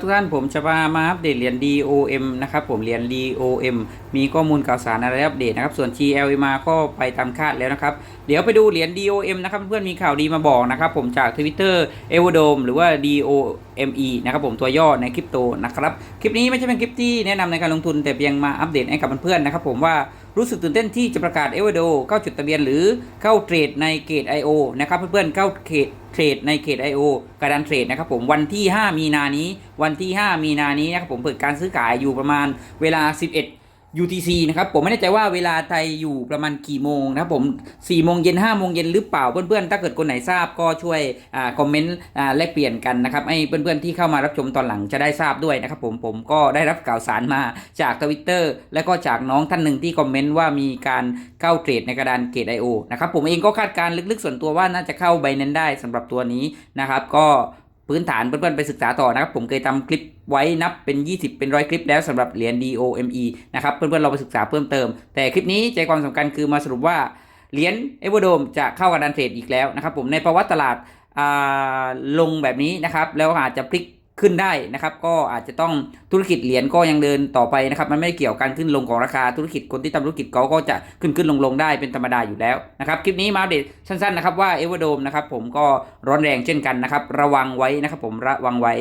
ทุกท่านผมจะมามาอัปเดตเหรียญ DOM นะครับผมเหรียญ DOM มีข้อมูลข่าวสารอะไรอัปเดตนะครับส่วน GLMR ก็ไปตามคาดแล้วนะครับเดี๋ยวไปดูเหรียญ DOM นะครับเพื่อนมีข่าวดีมาบอกนะครับผมจาก Twitter e v o d o m หรือว่า DOME นะครับผมตัวย่อในคริปโตนะครับคลิปนี้ไม่ใช่เป็นคลิปที่แนะนำในการลงทุนแต่เพียงมาอัปเดตให้กับเพื่อนๆนะครับผมว่า รู้สึกตื่นเต้นที่จะประกาศเอเวอโดเข้าจุดทะเบียนหรือเข้าเทรดในเกต IO นะครับเพื่อนๆเข้าเกตเทรดในเกต IO การดันเทรดนะครับผมวันที่ 5 มีนานี้ วันที่ 5 มีนานี้นะครับผมเปิดการซื้อขายอยู่ประมาณเวลา 11 UTC นะครับผมไม่แน่ใจว่าเวลาไทยอยู่ประมาณกี่โมงนะครับผม4โมงเย็น5โมงเย็นหรือเปล่าเพื่อนๆ ถ้าเกิดคนไหนทราบก็ช่วยอคอมเมนต์แลกเปลี่ยนกันนะครับให้เพื่อนๆที่เข้ามารับชมตอนหลังจะได้ทราบด้วยนะครับผมผมก็ได้รับข่าวสารมาจากทวิตเตอร์และก็จากน้องท่านหนึ่งที่คอมเมนต์ว่ามีการเข้าเทรดในกระดานเกตไอโอนะครับผมเองก็คาดการณ์ลึกๆส่วนตัวว่าน่าจะเข้าไบนั้นได้สำหรับตัวนี้นะครับก็พื้นฐานเพื่อนๆไปศึกษาต่อนะครับผมเคยทำคลิป ไว้นับเป็น 20 เป็นร้อยคลิปแล้วสำหรับเหรียญ DOME นะครับเพื่อนๆเราไปศึกษาเพิ่มเติม แต่คลิปนี้ใจความสำคัญคือมาสรุปว่าเหรียญเอเวอร์โดมจะเข้ากับดันเทรดอีกแล้วนะครับผมในประวัติตลาดาลงแบบนี้นะครับแล้วอาจจะพลิกขึ้นได้นะครับก็อาจจะต้องธุรกิจเหรียญก็ยังเดินต่อไปนะครับมันไม่ได้เกี่ยวกับการขึ้นลงของราคาธุรกิจคนที่ทำธุรกิจเขาก็จะขึ้นขึ้นลงลงได้เป็นธรรมดาอยู่แล้วนะครับคลิปนี้มาอัปเดสั้นๆนะครับว่าเอเวอร์โดมนะครับผมก็ร้อนแรงเช่นกันนะครับระวังไว้นะครับผมระวังไว้